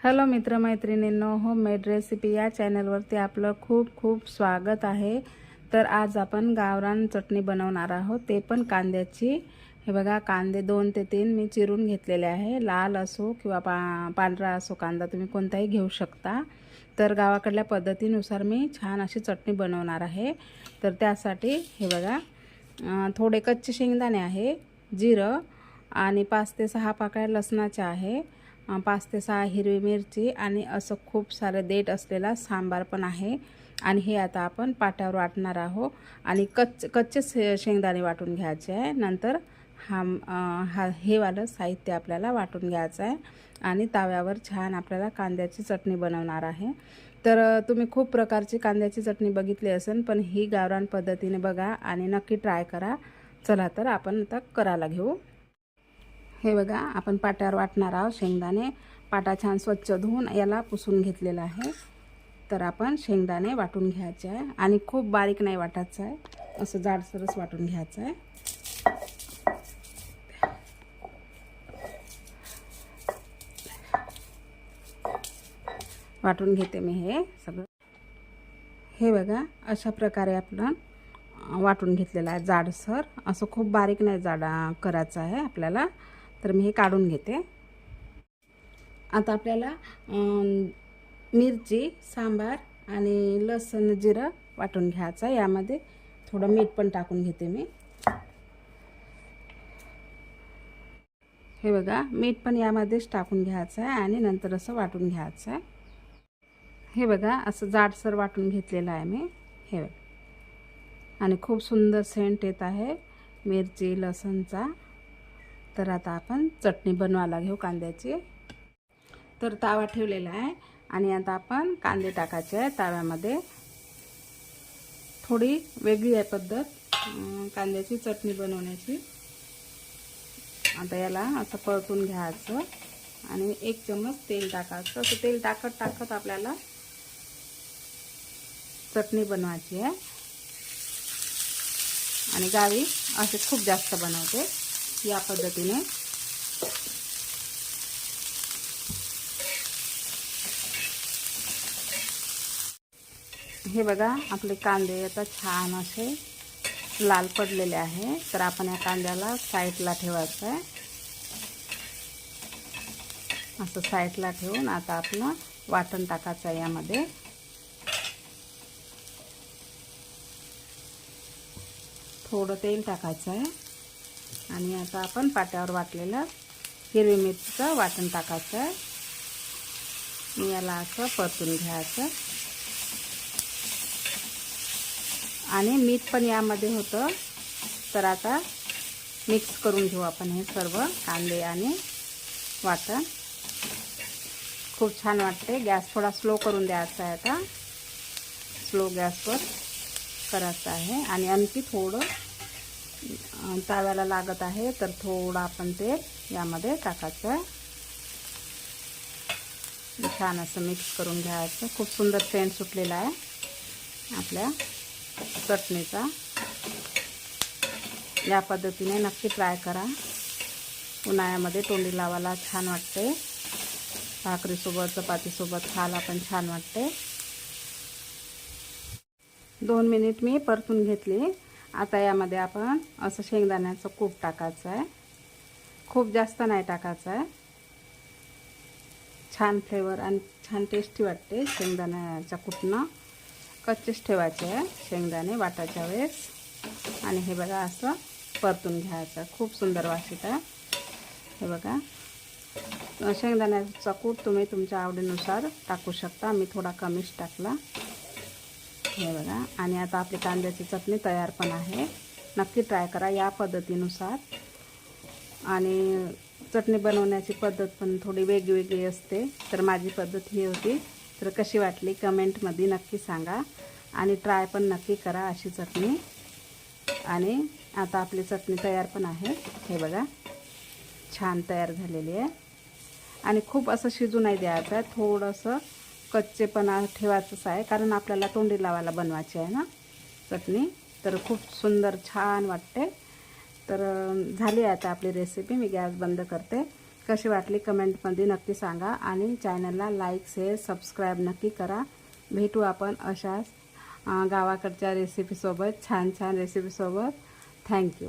Hello मित्रमैत्रिणींनो homemade recipe या चॅनलवरती आपलं खूप खूप स्वागत आहे. तर आज आपण गावरान चटणी बनवणार आहोत. ते पण कांद्याची. हे बघा कांदे दोन ते तीन मी चिरून घेतलेले आहे. लाल असो किंवा पा पांढरा असो कांदा तुम्ही कोणताही घेऊ शकता. तर गावाकडल्या पद्धतीनुसार मी छान अशी चटणी बनवणार आहे. तर त्यासाठी हे बघा थोडे कच्चे शेंगदाणे आहे जिरं आणि पाच ते सहा पाकळ्या लसणाच्या आहे. पाच ते सहा हिरवी मिरची आणि असं खूप सारं देठ असलेला सांबार पण आहे. आणि हे आता आपण पाट्यावर वाटणार आहोत. आणि कच्च कच्चे शेंगदाणे वाटून घ्यायचे आहे. नंतर हा हा हे वालं साहित्य आपल्याला वाटून घ्यायचं आहे. आणि ताव्यावर छान आपल्याला कांद्याची चटणी बनवणार आहे. तर तुम्ही खूप प्रकारची कांद्याची चटणी बघितली असेल पण ही गावरान पद्धतीने बघा आणि नक्की ट्राय करा. चला तर आपण आता करायला घेऊ. हे बघा आपण पाट्यावर वाटणार आहोत शेंगदाणे. पाटा छान स्वच्छ धुवून याला पुसून घेतलेला आहे. तर आपण शेंगदाणे वाटून घ्यायचे आहे. आणि खूप बारीक नाही वाटायचं आहे. असं जाडसरच वाटून घ्यायचं आहे. वाटून घेते मी हे सगळं. हे बघा अशा प्रकारे आपण वाटून घेतलेलं आहे जाडसर. असं खूप बारीक नाही जाडा करायचं आहे आपल्याला. तर मी हे काढून घेते. आता आपल्याला मिरची सांबार आणि लसण जिरं वाटून घ्यायचं आहे. यामध्ये थोडं मीठ पण टाकून घेते मी. हे बघा मीठ पण यामध्येच टाकून घ्यायचं आहे आणि नंतर असं वाटून घ्यायचं आहे. हे बघा असं जाडसर वाटून घेतलेलं आहे मी. हे बघा. आणि खूप सुंदर सेंट येत आहे मिरची लसणचा. तर आता आपण चटणी बनवायला घेऊ कांद्याची. तर तावा ठेवलेला आहे आणि आता आपण कांदे टाकायचे आहे ताव्यामध्ये. थोडी वेगळी आहे पद्धत कांद्याची चटणी बनवण्याची. आता याला असं परतून घ्यायचं आणि एक चम्मच तेल टाकायचं. असं तेल टाकत टाकत आपल्याला चटणी बनवायची आहे. आणि गावी असे खूप जास्त बनवते. या पद्धतीने. हे बघा आपले कांदे आता छान असे लाल पडलेले आहे. तर आपण या कांद्याला साईडला ठेवायचं आहे. असं साईडला ठेवून आता आपलं वाटण टाकायचं आहे यामध्ये. थोडं तेल टाकायचं आहे. आणि आता आपण पाट्यावर वाटलेलं हिरवी मिरचीचं वाटण टाकायचं. मी याला असं परतून घ्यायचं. आणि मीठ पण यामध्ये होतं. तर आता मिक्स करून घेऊ आपण हे सर्व कांदे आणि वाटण. खूप छान वाटते. गॅस थोडा स्लो करून द्यायचा आहे आता. स्लो गॅसवर करायचं आहे. आणि आणखी थोडं तव्याला लागत आहे तर थोडं आपण ते यामध्ये टाकायचं. छान असं मिक्स करून घ्यायचं. खूप सुंदर सेंट सुटलेला आहे आपल्या चटणीचा. या पद्धतीने नक्की ट्राय करा. उन्हाळ्यामध्ये तोंडी लावायला छान वाटते. भाकरीसोबत चपातीसोबत खायला पण छान वाटते. दोन मिनिट मी परतून घेतली. आता यामध्ये आपण असं शेंगदाण्याचं कूप टाकायचं आहे. खूप जास्त नाही टाकायचं आहे. छान फ्लेवर आणि छान टेस्टी वाटते शेंगदाण्याच्या कुटणं कच्चेच ठेवायचे आहे शेंगदाणे वाटायच्या वेळेस. आणि हे बघा असं परतून घ्यायचं. खूप सुंदर वाशीत आहे. हे बघा. शेंगदाण्याचा कूट तुम्ही तुमच्या आवडीनुसार टाकू शकता. मी थोडा कमीच टाकला. हे बघा. आणि आता आपली कांद्याची चटणी तयार पण आहे. नक्की ट्राय करा या पद्धतीनुसार. आणि चटणी बनवण्याची पद्धत पण थोडी वेगवेगळी असते. तर माझी पद्धत ही होती. तर कशी वाटली कमेंटमध्ये नक्की सांगा. आणि ट्राय पण नक्की करा अशी चटणी. आणि आता आपली चटणी तयार पण आहे. हे बघा. छान तयार झालेली आहे. आणि खूप असं शिजू नाही द्यायचं. आहे थोडंसं कच्चेपणा ठेवायचंच आहे कारण आपल्याला तोंडी लावायला बनवायची आहे ना चटणी. तर खूप सुंदर छान वाटते. तर झाली आहे आता आपली रेसिपी मी गॅस बंद करते. कशी वाटली कमेंटमध्ये नक्की सांगा आणि चॅनलला लाईक शेअर सबस्क्राईब नक्की करा. भेटू आपण अशाच गावाकडच्या रेसिपीसोबत छान छान रेसिपीसोबत थँक्यू